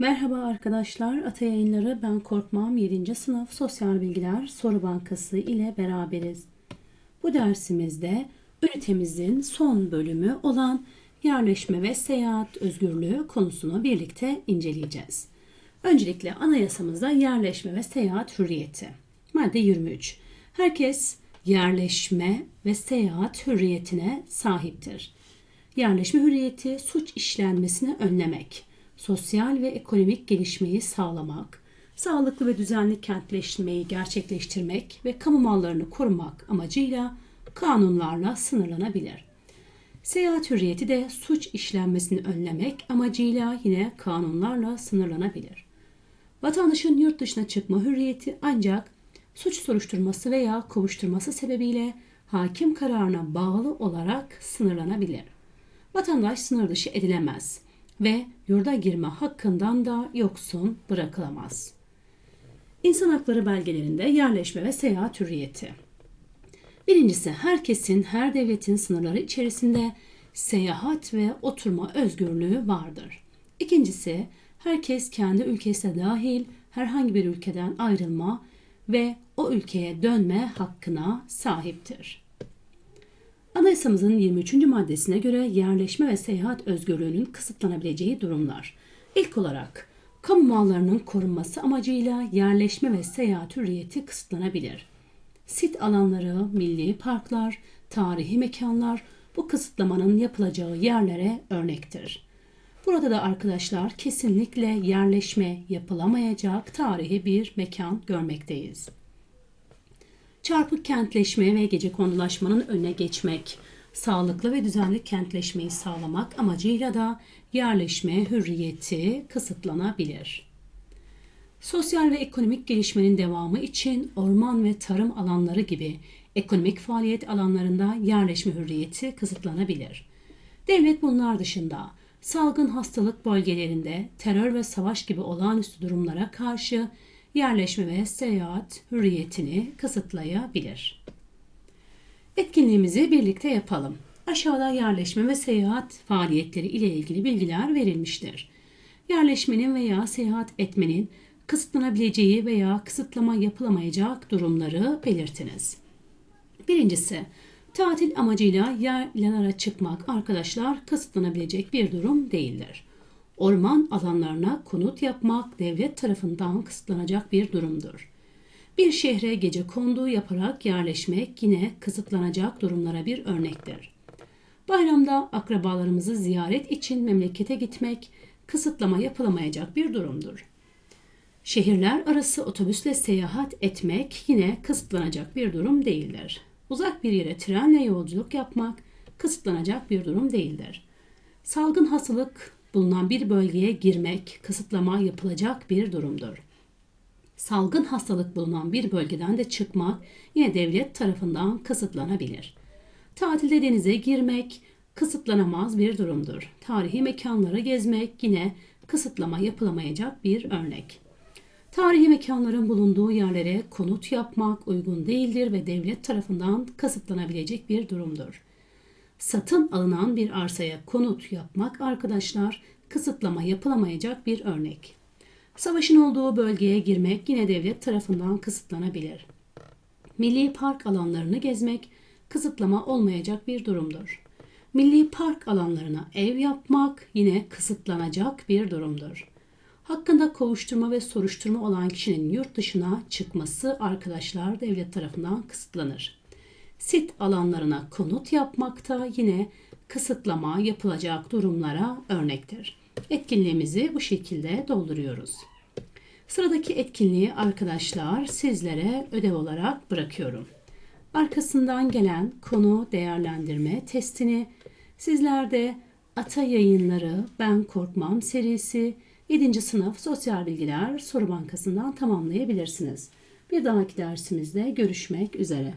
Merhaba arkadaşlar, Ata Yayınları Ben Korkmam 7. sınıf Sosyal Bilgiler Soru Bankası ile beraberiz. Bu dersimizde ünitemizin son bölümü olan yerleşme ve seyahat özgürlüğü konusunu birlikte inceleyeceğiz. Öncelikle anayasamızda yerleşme ve seyahat hürriyeti. Madde 23. Herkes yerleşme ve seyahat hürriyetine sahiptir. Yerleşme hürriyeti suç işlenmesini önlemek, sosyal ve ekonomik gelişmeyi sağlamak, sağlıklı ve düzenli kentleşmeyi gerçekleştirmek ve kamu mallarını korumak amacıyla kanunlarla sınırlanabilir. Seyahat hürriyeti de suç işlenmesini önlemek amacıyla yine kanunlarla sınırlanabilir. Vatandaşın yurt dışına çıkma hürriyeti ancak suç soruşturması veya kovuşturması sebebiyle hakim kararına bağlı olarak sınırlanabilir. Vatandaş sınır dışı edilemez ve yurda girme hakkından da yoksun bırakılamaz. İnsan hakları belgelerinde yerleşme ve seyahat hürriyeti. Birincisi herkesin her devletin sınırları içerisinde seyahat ve oturma özgürlüğü vardır. İkincisi herkes kendi ülkesine dahil herhangi bir ülkeden ayrılma ve o ülkeye dönme hakkına sahiptir. Anayasamızın 23. maddesine göre yerleşme ve seyahat özgürlüğünün kısıtlanabileceği durumlar. İlk olarak kamu mallarının korunması amacıyla yerleşme ve seyahat hürriyeti kısıtlanabilir. Sit alanları, milli parklar, tarihi mekanlar bu kısıtlamanın yapılacağı yerlere örnektir. Burada da arkadaşlar kesinlikle yerleşme yapılamayacak tarihi bir mekan görmekteyiz. Çarpık kentleşme ve gece kondulaşmanın önüne geçmek, sağlıklı ve düzenli kentleşmeyi sağlamak amacıyla da yerleşme hürriyeti kısıtlanabilir. Sosyal ve ekonomik gelişmenin devamı için orman ve tarım alanları gibi ekonomik faaliyet alanlarında yerleşme hürriyeti kısıtlanabilir. Devlet bunlar dışında salgın hastalık bölgelerinde terör ve savaş gibi olağanüstü durumlara karşı yerleşme ve seyahat hürriyetini kısıtlayabilir. Etkinliğimizi birlikte yapalım. Aşağıda yerleşme ve seyahat faaliyetleri ile ilgili bilgiler verilmiştir. Yerleşmenin veya seyahat etmenin kısıtlanabileceği veya kısıtlama yapılamayacak durumları belirtiniz. Birincisi, tatil amacıyla yerlere çıkmak arkadaşlar kısıtlanabilecek bir durum değildir orman alanlarına konut yapmak devlet tarafından kısıtlanacak bir durumdur. Bir şehre gece kondu yaparak yerleşmek yine kısıtlanacak durumlara bir örnektir. Bayramda akrabalarımızı ziyaret için memlekete gitmek kısıtlama yapılamayacak bir durumdur. Şehirler arası otobüsle seyahat etmek yine kısıtlanacak bir durum değildir. Uzak bir yere trenle yolculuk yapmak kısıtlanacak bir durum değildir. Salgın hastalık bulunan bir bölgeye girmek, kısıtlama yapılacak bir durumdur. Salgın hastalık bulunan bir bölgeden de çıkmak yine devlet tarafından kısıtlanabilir. Tatilde denize girmek kısıtlanamaz bir durumdur. Tarihi mekanları gezmek yine kısıtlama yapılamayacak bir örnek. Tarihi mekanların bulunduğu yerlere konut yapmak uygun değildir ve devlet tarafından kısıtlanabilecek bir durumdur satın alınan bir arsaya konut yapmak arkadaşlar kısıtlama yapılamayacak bir örnek. Savaşın olduğu bölgeye girmek yine devlet tarafından kısıtlanabilir. Milli park alanlarını gezmek kısıtlama olmayacak bir durumdur. Milli park alanlarına ev yapmak yine kısıtlanacak bir durumdur. Hakkında kovuşturma ve soruşturma olan kişinin yurt dışına çıkması arkadaşlar devlet tarafından kısıtlanır sit alanlarına konut yapmakta yine kısıtlama yapılacak durumlara örnektir. Etkinliğimizi bu şekilde dolduruyoruz. Sıradaki etkinliği arkadaşlar sizlere ödev olarak bırakıyorum. Arkasından gelen konu değerlendirme testini sizler de Ata Yayınları Ben Korkmam serisi 7. sınıf sosyal bilgiler soru bankasından tamamlayabilirsiniz. Bir dahaki dersimizde görüşmek üzere.